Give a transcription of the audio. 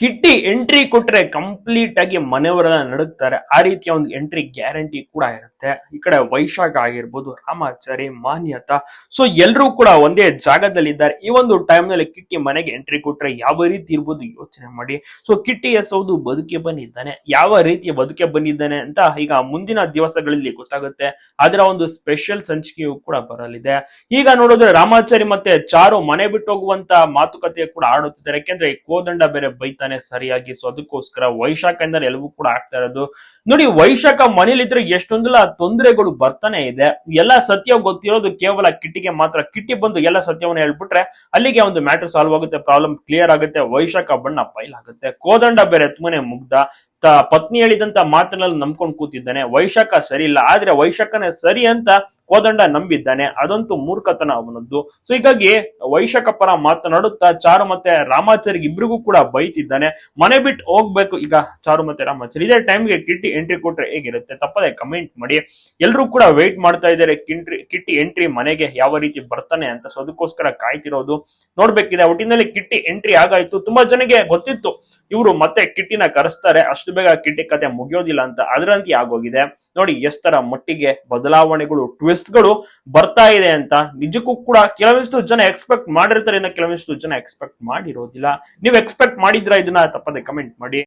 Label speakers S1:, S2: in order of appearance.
S1: Kitty entry ಕೊಟ್ರೆ complete ಆಗಿ ಮನೆಯವರೆಲ್ಲ ನಡುಗ್ತಾರೆ ಆ ರೀತಿಯ ಒಂದು ಎಂಟ್ರಿ ಗ್ಯಾರಂಟಿ ಕೂಡ ಇರುತ್ತೆ. ಈ ಕಡೆ ವೈಶಾಖ ಆಗಿರ್ಬೋದು, ರಾಮಾಚಾರಿ, ಮಾನ್ಯತಾ. ಸೊ ಎಲ್ಲರೂ ಕೂಡ ಒಂದೇ ಜಾಗದಲ್ಲಿ ಇದ್ದಾರೆ ಈ ಒಂದು ಟೈಮ್ನಲ್ಲಿ ಕಿಟ್ಟಿ ಮನೆಗೆ ಎಂಟ್ರಿ ಕೊಟ್ರೆ ಯಾವ ರೀತಿ ಇರ್ಬೋದು ಯೋಚನೆ ಮಾಡಿ. ಸೊ ಕಿಟ್ಟಿ ಎಸ್ ಹೌದು ಬದುಕೆ ಬಂದಿದ್ದಾನೆ. ಯಾವ ರೀತಿಯ ಬದುಕೆ ಬಂದಿದ್ದಾನೆ ಅಂತ ಈಗ ಮುಂದಿನ ದಿವಸಗಳಲ್ಲಿ ಗೊತ್ತಾಗುತ್ತೆ. ಅದರ ಒಂದು ಸ್ಪೆಷಲ್ ಸಂಚಿಕೆಯು ಕೂಡ ಬರಲಿದೆ. ಈಗ ನೋಡಿದ್ರೆ ರಾಮಾಚಾರಿ ಮತ್ತೆ ಚಾರು ಮನೆ ಬಿಟ್ಟು ಹೋಗುವಂತ ಮಾತುಕತೆ ಕೂಡ ಆಡುತ್ತಿದ್ದಾರೆ. ಯಾಕೆಂದ್ರೆ ಕೋದಂಡ ಬೇರೆ ಬೈತಾನೆ ಸರಿಯಾಗಿ. ಸೊ ಅದಕ್ಕೋಸ್ಕರ ವೈಶಾಖ ಎಂದರೆ ಎಲ್ಲವೂ ಕೂಡ ಆಗ್ತಾ ಇರೋದು. ನೋಡಿ, ವೈಶಾಖ ಮನೇಲಿದ್ರೆ ಎಷ್ಟೊಂದೆಲ್ಲ ತೊಂದರೆಗಳು ಬರ್ತಾನೆ ಇದೆ. ಎಲ್ಲ ಸತ್ಯ ಗೊತ್ತಿರೋದು ಕೇವಲ ಕಿಟ್ಟಿಗೆ ಮಾತ್ರ. ಕಿಟ್ಟಿ ಬಂದು ಎಲ್ಲ ಸತ್ಯವನ್ನ ಹೇಳ್ಬಿಟ್ರೆ ಅಲ್ಲಿಗೆ ಒಂದು ಮ್ಯಾಟರ್ ಸಾಲ್ವ್ ಆಗುತ್ತೆ ಪ್ರಾಬ್ಲಮ್ ಕ್ಲಿಯರ್ ಆಗುತ್ತೆ, ವೈಶಾಖ ಬಣ್ಣ ಫೈಲ್ ಆಗುತ್ತೆ. ಕೋದಂಡ ಬೇರೆ ತುಂಬಾನೇ ಮುಗ್ಧ. ತ- ಪತ್ನಿ ಹೇಳಿದಂತ ಮಾತಿನಲ್ಲಿ ನಂಬ್ಕೊಂಡು ಕೂತಿದ್ದಾನೆ. ವೈಶಾಖ ಸರಿ ಇಲ್ಲ. ಆದ್ರೆ ವೈಶಾಖನೇ ಸರಿ ಅಂತ ಕೋದಂಡ ನಂಬಿದ್ದಾನೆ. ಅದಂತೂ ಮೂರ್ಖತನ ಅವನದ್ದು. ಸೊ ಹೀಗಾಗಿ ವೈಶಾಖ ಪರ ಮಾತನಾಡುತ್ತಾ ಚಾರು ಮತ್ತೆ ರಾಮಾಚಾರಿಗೆ ಇಬ್ರಿಗೂ ಕೂಡ ಬೈತಿದ್ದಾನೆ. ಮನೆ ಬಿಟ್ಟು ಹೋಗ್ಬೇಕು ಈಗ ಚಾರು ಮತ್ತೆ ರಾಮಾಚಾರಿ. ಇದೇ ಟೈಮ್ಗೆ ಕಿಟ್ಟಿ ಎಂಟ್ರಿ ಕೊಟ್ರೆ ಹೇಗಿರುತ್ತೆ? ತಪ್ಪದೆ ಕಮೆಂಟ್ ಮಾಡಿ. ಎಲ್ಲರೂ ಕೂಡ ವೆಯ್ಟ್ ಮಾಡ್ತಾ ಇದ್ದಾರೆ. ಕಿಂಟ್ರಿ, ಕಿಟ್ಟಿ ಎಂಟ್ರಿ ಮನೆಗೆ ಯಾವ ರೀತಿ ಬರ್ತಾನೆ ಅಂತ. ಸೊ ಅದಕ್ಕೋಸ್ಕರ ಕಾಯ್ತಿರೋದು. ನೋಡ್ಬೇಕಿದೆ. ಒಟ್ಟಿನಲ್ಲಿ ಕಿಟ್ಟಿ ಎಂಟ್ರಿ ಆಗಾಯ್ತು. ತುಂಬಾ ಜನಗೆ ಗೊತ್ತಿತ್ತು. ಇವರು ಮತ್ತೆ ಕಿಟ್ಟಿನ ಕರೆಸ್ತಾರೆ. ಅಷ್ಟು ಬೇಗ ಕಿಟ್ಟಿ ಕತೆ ಮುಗಿಯೋದಿಲ್ಲ ಅಂತ. ಅದರಂತೆ ಆಗೋಗಿದೆ. ನೋಡಿ, ಎಷ್ಟರ ಮಟ್ಟಿಗೆ ಬದಲಾವಣೆಗಳು ಟ್ವಿಸ್ಟ್ ಗಳು ಬರ್ತಾ ಇದೆ ಅಂತ. ನಿಜಕ್ಕೂ ಕೂಡ ಕೆಲವಿಷ್ಟು ಜನ ಎಕ್ಸ್ಪೆಕ್ಟ್ ಮಾಡಿರ್ತಾರೆ ಕೆಲವಿಷ್ಟು ಜನ ಎಕ್ಸ್ಪೆಕ್ಟ್ ಮಾಡಿರೋದಿಲ್ಲ. ನೀವು ಎಕ್ಸ್ಪೆಕ್ಟ್ ಮಾಡಿದ್ರ ಇದನ್ನ ತಪ್ಪದೆ ಕಮೆಂಟ್ ಮಾಡಿ.